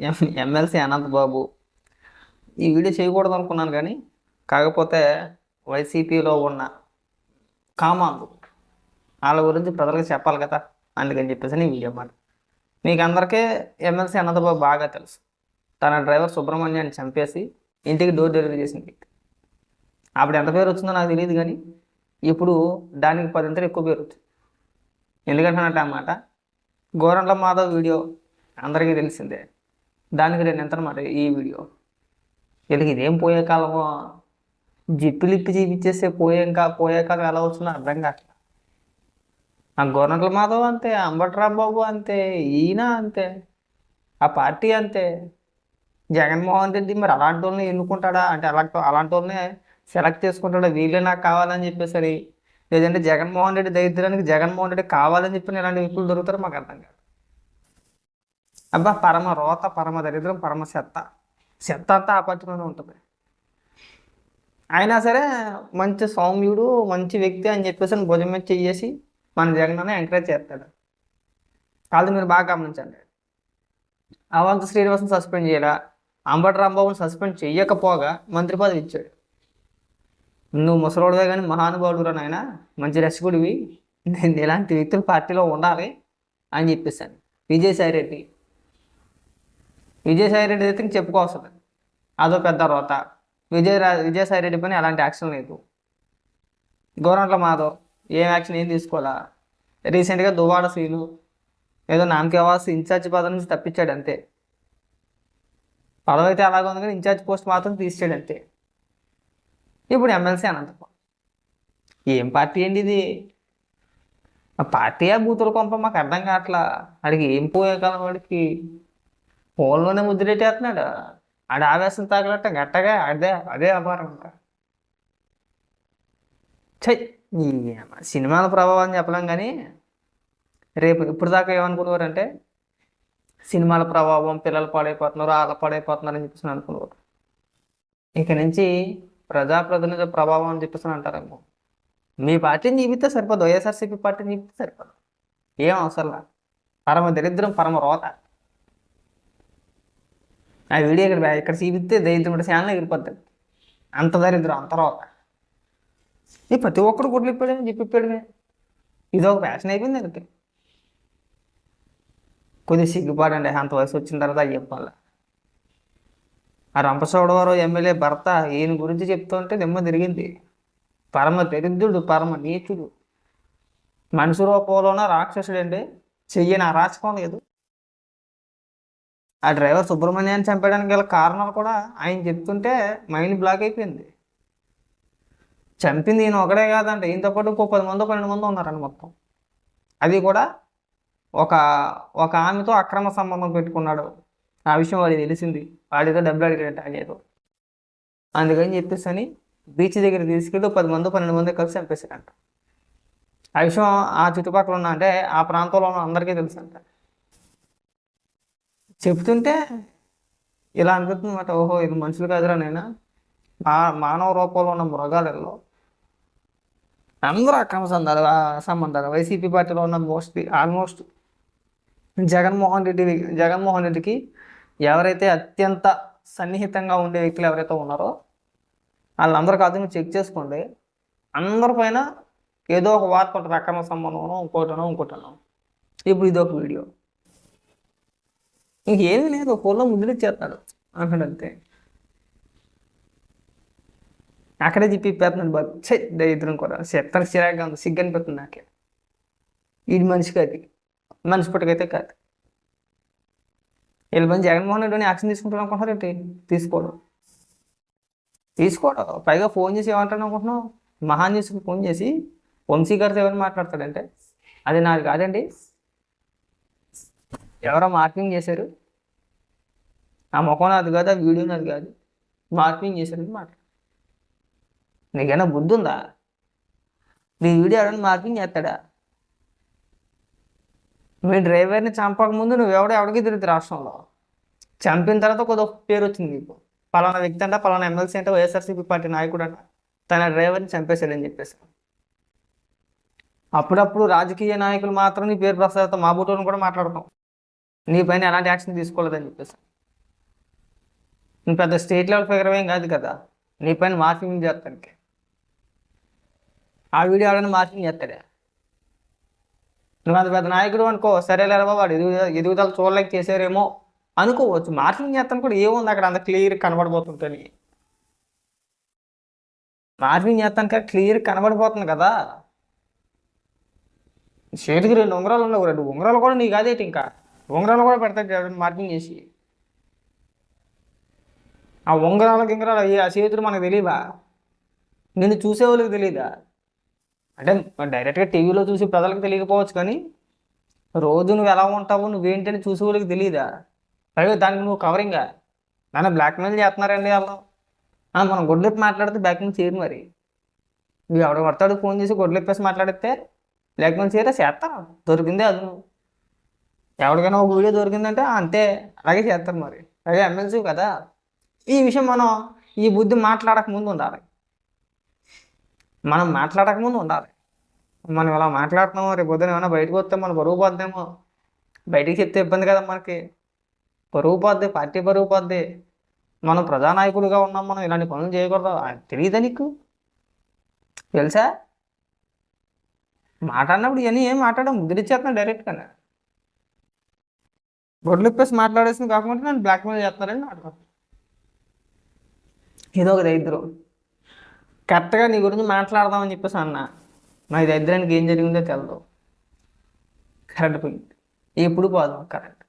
ఎం- MLC Anant బాబు. ఈ video చేయకూడదు అనుకున్నాను కానీ కాకపోతే వైసీపీలో ఉన్న కామాంధు వాళ్ళ గురించి ప్రజలకు చెప్పాలి కదా అందుకని చెప్పేసి నేను వీడియో మాట. మీకు అందరికీ ఎమ్మెల్సీ అనంతబాబు బాగా తెలుసు. తన డ్రైవర్ సుబ్రహ్మణ్యాన్ని చంపేసి ఇంటికి డోర్ డెలివరీ చేసిన వ్యక్తి అప్పుడు ఎంత పేరు వచ్చిందో నాకు తెలియదు కానీ ఇప్పుడు దానికి పదింతలు ఎక్కువ పేరు వచ్చింది. ఎందుకంటే అన్నమాట గోరంట్ల మాధవ్ వీడియో అందరికీ తెలిసిందే. దానికి నేను ఎంత ఈ వీడియో? వీళ్ళకి ఇదేం పోయే కాలమో? జిప్పులిప్పి చూపించేస్తే పోయే ఇంకా పోయే కాలం ఎలా వచ్చిందో అర్థం కావట్లేదు ఆ గోరంట్ల మాధవ్ అంతే అంబట్రామ్ బాబు అంతే ఈయన అంతే ఆ పార్టీ అంతే. జగన్మోహన్ రెడ్డి మరి అలాంటి వాళ్ళని ఎన్నుకుంటాడా? అంటే అలాంటి అలాంటి వాళ్ళని సెలెక్ట్ చేసుకుంటాడా? వీళ్ళే నాకు కావాలని చెప్పేసరి లేదంటే జగన్మోహన్ రెడ్డి దరిద్రానికి జగన్మోహన్ రెడ్డి కావాలని చెప్పి ఇలాంటి వ్యక్తులు దొరుకుతారో? మాకు అర్థం కాదు. అబ్బా పరమ రోత పరమ దరిద్రం పరమ చెత్త. చెత్త అంతా ఆ ఉంటుంది. అయినా సరే మంచి సౌమ్యుడు మంచి వ్యక్తి అని చెప్పేసి భుజం మీద చేసి మన జగన్ ఎంకరేజ్ చేస్తాడు. కాదు మీరు బాగా గమనించండి. అవంత శ్రీనివాసం సస్పెండ్ చేయరా అంబటి రాంబాబుని సస్పెండ్ చేయకపోగా మంత్రి పదవి ఇచ్చాడు. నువ్వు ముసలోడివే కానీ మహానుభావుడు నాయన. మంచి రసికుడివి. నేను ఇలాంటి వ్యక్తులు పార్టీలో ఉండాలి అని చెప్పేసాను. విజయసాయి రెడ్డి విజయసాయి రెడ్డి అయితే ఇంక చెప్పుకోవసరం అదో పెద్ద రోత. విజయ విజయసాయి రెడ్డి పైన ఎలాంటి యాక్షన్ లేదు. గోరంట్ల మాధవ్ ఏం యాక్షన్ ఏం తీసుకోవాలా? రీసెంట్గా దువాడ సీను ఏదో నామకే అవాస్ ఇన్ఛార్జ్ పదవి నుంచి తప్పించాడు అంతే. పదవి అయితే అలాగే ఉంది కానీ ఇన్ఛార్జ్ పోస్ట్ మాత్రం తీసాడు అంతే. ఇప్పుడు ఎమ్మెల్సీ అనంతపురం. ఏం పార్టీ అండి ఇది? ఆ పార్టీ బూతుల కొంప మాకు అర్థం కావట్లా. వాడికి ఏం పోయే కాలం వాడికి? ఫోన్లోనే ముద్రెట్టేస్తున్నాడు ఆడ ఆవేశం తాగలట గట్టగా అదే అదే అపారం ఇంకా ఛై సినిమాల ప్రభావం చెప్పలేం కానీ రేపు ఇప్పుడు దాకా ఏమనుకునేవారంటే సినిమాల ప్రభావం పిల్లలు పాడైపోతున్నారు వాళ్ళ పాడైపోతున్నారు అని చెప్పేసి అనుకునేవారు. ఇక నుంచి ప్రజాప్రతినిధుల ప్రభావం అని చెప్పేసి అంటారేమో. మీ పార్టీని చూపిస్తే సరిపోదు వైఎస్ఆర్సీపీ పార్టీని చూపిస్తే సరిపోదు. ఏం అవసరంలా పరమ దరిద్రం పరమ రోత. ఆ వీడియో ఇక్కడ ఇక్కడ చూపిస్తే దరిద్రం ఛానల్ ఎగిరిపోతుంది అంత దరిద్రం అంత రోత ఈ ప్రతి ఒక్కరు గుడ్లు చెప్పిప్పాడు ఇది ఒక ఫ్యాషన్ అయిపోయింది అందుకే కొద్దిగా సిగ్గుపాడండి అంత వయసు వచ్చిన తర్వాత అయ్యి చెప్పాలి ఆ రంపచోడవరం ఎమ్మెల్యే భర్త ఈయన గురించి చెప్తుంటే నిమ్మ తిరిగింది. పరమ దరిద్రుడు పరమ నీచుడు. మనిషి రూపంలోన రాక్షసుడు అండి చెయ్యని అరాచకం లేదు. ఆ డ్రైవర్ సుబ్రహ్మణ్యాన్ని చంపడానికి గల కారణాలు కూడా ఆయన చెప్తుంటే మైండ్ బ్లాక్ అయిపోయింది. చంపింది ఈయన ఒకడే కాదంటే. ఈయనతో పాటు ఇంకో పది మంది పన్నెండు మంది ఉన్నారండి మొత్తం. అది కూడా ఒక ఒక ఆమెతో అక్రమ సంబంధం పెట్టుకున్నాడు. ఆ విషయం వాడికి తెలిసింది. వాడితో డబ్బులు అడిగాడు అదేదో. అందుకని చెప్పేసి అని బీచ్ దగ్గర తీసుకెళ్ళి పది మంది పన్నెండు మంది కలిసి చంపేశారంట ఆ విషయం ఆ చుట్టుపక్కల ఉన్న అంటే ఆ ప్రాంతంలో ఉన్న అందరికీ తెలుసు అంట చెప్తుంటే ఇలా అనిపిస్తుంది అనమాట ఓహో ఇది మనుషులు కాదురా నేను మా మానవ రూపంలో ఉన్న మృగాలలో అందరూ అక్రమ సంధాలు సంబంధాలు. వైసీపీ పార్టీలో ఉన్న మోస్ట్లీ ఆల్మోస్ట్ జగన్మోహన్ రెడ్డి జగన్మోహన్ రెడ్డికి ఎవరైతే అత్యంత సన్నిహితంగా ఉండే వ్యక్తులు ఎవరైతే ఉన్నారో వాళ్ళందరూ కాదు మీరు చెక్ చేసుకోండి. అందరి పైన ఏదో ఒక వార్త ఉంటుంది అక్రమ సంబంధమనో ఇంకోటనో ఇంకోటనో. ఇప్పుడు ఇది ఒక వీడియో. ఇంకేమీ లేదు హోల్లో ముద్రిచ్చేస్తాడు అంటాడు అంతే అక్కడే చెప్పి పెడుతున్నాడు బాబు. చే దరిద్రం కూడా. చెప్తాను చిరాగ్గా ఉంది సిగ్గు అనిపిస్తుంది నాకే. ఇది మనిషి కాదు మనిషి పుట్టకైతే కాదు. వీళ్ళ పని జగన్మోహన్ రెడ్డి యాక్షన్ తీసుకుంటాను అనుకుంటున్నారు ఏంటి? తీసుకోవడం తీసుకోవడం పైగా ఫోన్ చేసి ఏమంటాను అనుకుంటున్నావు? మహాన్ న్యూస్కి ఫోన్ చేసి వంశీ గారితో ఎవరు మాట్లాడతాడంటే? అది నాది కాదండి. ఎవరో మార్కింగ్ చేశారు. ఆ ముఖం నాది కాదు ఆ వీడియో నాది కాదు. మార్కింగ్ చేశారని మాట్లాడు నీకైనా బుద్ధి ఉందా నీ వీడియో ఎవరైనా మార్కింగ్ చేస్తాడా? మీ డ్రైవర్ని చంపక ముందు నువ్వు ఎవడో ఎవడికి తిరుగుతుంది రాష్ట్రంలో? చంపిన తర్వాత కొద్దిగా పేరు వచ్చింది నీకు. పలానా వ్యక్తి అంట పలానా ఎమ్మెల్సీ అంటే వైఎస్ఆర్సీపీ పార్టీ నాయకుడు అంట తన డ్రైవర్ని చంపేశాడని చెప్పేసి. అప్పుడప్పుడు రాజకీయ నాయకులు మాత్రం నీ పేరు ప్రస్తావితం మా బూటోని కూడా మాట్లాడతాం. నీ పైన ఎలాంటి యాక్షన్ తీసుకోలేదని చెప్పేసి. నువ్వు పెద్ద స్టేట్ లెవెల్ ఫిగర్ ఏం కాదు కదా. నీ పైన మార్ఫింగ్ చేస్తానికి ఆ వీడియో ఎవరైనా మార్ఫింగ్ చేస్తాడే? నువ్వు అంత పెద్ద నాయకుడు అనుకో సరే లేరా వాడు ఎదుగు ఎదుగుదల చూడలేక చేశారేమో అనుకోవచ్చు. మార్ఫింగ్ చేస్తాను కూడా ఏముంది? అక్కడ అంత క్లియర్ కనబడబోతుంటుంది మార్ఫింగ్ చేస్తాను కదా క్లియర్ కనబడిపోతుంది కదా. చేతికి రెండు ఉంగరాలు ఉండవు రెండు ఉంగరాలు కూడా నీకు అదేటి ఇంకా? ఉంగరాలు కూడా పెడతాడు మార్కింగ్ చేసి. ఆ ఉంగరాలు గింగరాలు అవి ఆ చేతులు మనకు తెలియవా నిన్ను చూసేవాళ్ళకి తెలియదా అంటే డైరెక్ట్గా టీవీలో చూసి ప్రజలకు తెలియకపోవచ్చు కానీ రోజు నువ్వు ఎలా ఉంటావు నువ్వేంటని ఏంటని చూసేవాళ్ళకి తెలియదా పైగా దానికి నువ్వు కవరింగా? నన్ను బ్లాక్మెయిల్ చేస్తున్నారండి వాళ్ళు మనం గొడ్లెప్పి మాట్లాడితే బ్లాక్మెయిల్ చేయరు మరి. నువ్వు ఎవడ పడతాడు ఫోన్ చేసి గొడ్లెప్పేసి మాట్లాడితే బ్లాక్మెయిల్ చేయరా? చేస్తావు? దొరికిందే అది నువ్వు. ఎవరికైనా ఒక వీడియో దొరికిందంటే అంతే అలాగే చేస్తారు మరి. అదే ఎమ్మెల్సీ కదా. ఈ విషయం మనం ఈ బుద్ధి మాట్లాడక ముందు ఉండాలి. మనం మాట్లాడక ముందు ఉండాలి. మనం ఇలా మాట్లాడుతున్నాము రేపు పొద్దున ఏమైనా బయటకు వస్తే మనం బరువు పోద్దేమో. బయటికి చెప్తే ఇబ్బంది కదా మనకి. బరువు పోద్ది పార్టీ బరువు పోద్ది. మనం ప్రజానాయకుడిగా ఉన్నాం మనం ఇలాంటి పనులు చేయకూడదు. తెలియదా నీకు? తెలుసా? మాట్లాడినప్పుడు ఇవన్నీ ఏం మాట్లాడడం ముద్రించేస్తున్నాం డైరెక్ట్గానే గొడ్లు ఇప్పేసి మాట్లాడేసింది కాకుండా నన్ను బ్లాక్మెయిల్ చేస్తున్నారని మాట్లాడు. ఏదో ఒక దరిద్రం. కరెక్ట్గా నీ గురించి మాట్లాడదామని చెప్పేసి అన్న. నా ఈ దరిద్రానికి ఏం జరిగిందో తెలదు. కరెంట్ పోయింది ఎప్పుడు పోదాం కరెంట్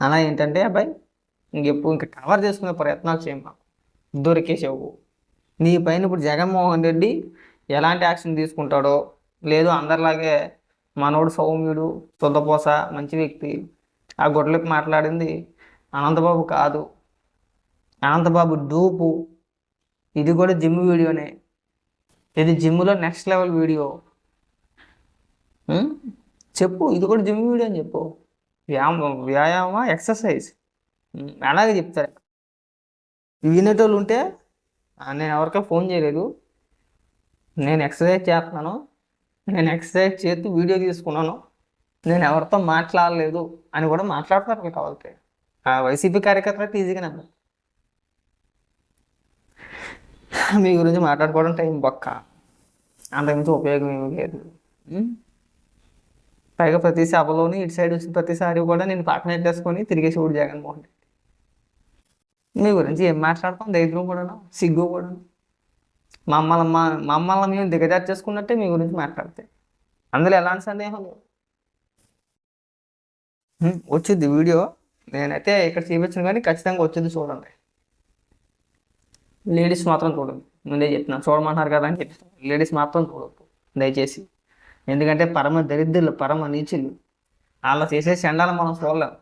అలా ఏంటంటే అబ్బాయి ఇంకెప్పుడు ఇంకా కవర్ చేసుకునే ప్రయత్నాలు చేయమా దొరికేసేవు. నీ పైన ఇప్పుడు జగన్మోహన్ రెడ్డి ఎలాంటి యాక్షన్ తీసుకుంటాడో లేదు అందరిలాగే మనోడు సౌమ్యుడు తులపోస మంచి వ్యక్తి. ఆ గొడ్లకు మాట్లాడింది అనంతబాబు కాదు. అనంతబాబు డూపు. ఇది కూడా జిమ్ వీడియోనే. ఇది జిమ్లో నెక్స్ట్ లెవెల్ వీడియో. చెప్పు. ఇది కూడా జిమ్ వీడియో అని చెప్పు. వ్యాయామం వ్యాయామ ఎక్సర్సైజ్. అలాగే చెప్తారు. వినేటోళ్ళు ఉంటే నేను ఎవరికో ఫోన్ చేయలేదు. నేను ఎక్సర్సైజ్ చేస్తున్నాను. నేను ఎక్సర్సైజ్ చేస్తూ వీడియో తీసుకున్నాను. నేను ఎవరితో మాట్లాడలేదు అని కూడా మాట్లాడతారు మీకు కావాలంటే ఆ వైసీపీ కార్యకర్తలు ఈజీగా ఈజీగానే మీ గురించి మాట్లాడుకోవడం టైం బొక్క. అంతకుమించి ఉపయోగం ఏమీ లేదు. పైగా ప్రతి సభలోని ఇటు సైడ్ వచ్చిన ప్రతిసారి కూడా నేను పక్కన పెట్టేసుకొని తిరిగేసి ఊడు జగన్మోహన్ రెడ్డి. మీ గురించి ఏం మాట్లాడతాం ధైర్యం కూడాను? సిగ్గు కూడాను? మమ్మల్ని మా మమ్మల్ని మేము దిగజారు చేసుకున్నట్టే మీ గురించి మాట్లాడితే. అందులో ఎలాంటి సందేహం లేదు. వచ్చింది వీడియో. నేనైతే ఇక్కడ చూపించను కానీ ఖచ్చితంగా వచ్చింది చూడండి. లేడీస్ మాత్రం చూడండి ముందే చెప్తున్నాను చూడమంటున్నారు కదా అని చెప్తాను లేడీస్ మాత్రం చూడొద్దు దయచేసి. ఎందుకంటే పరమ దరిద్రులు పరమ నీచులు. వాళ్ళ చేసే చండాలు మనం చూడలేం.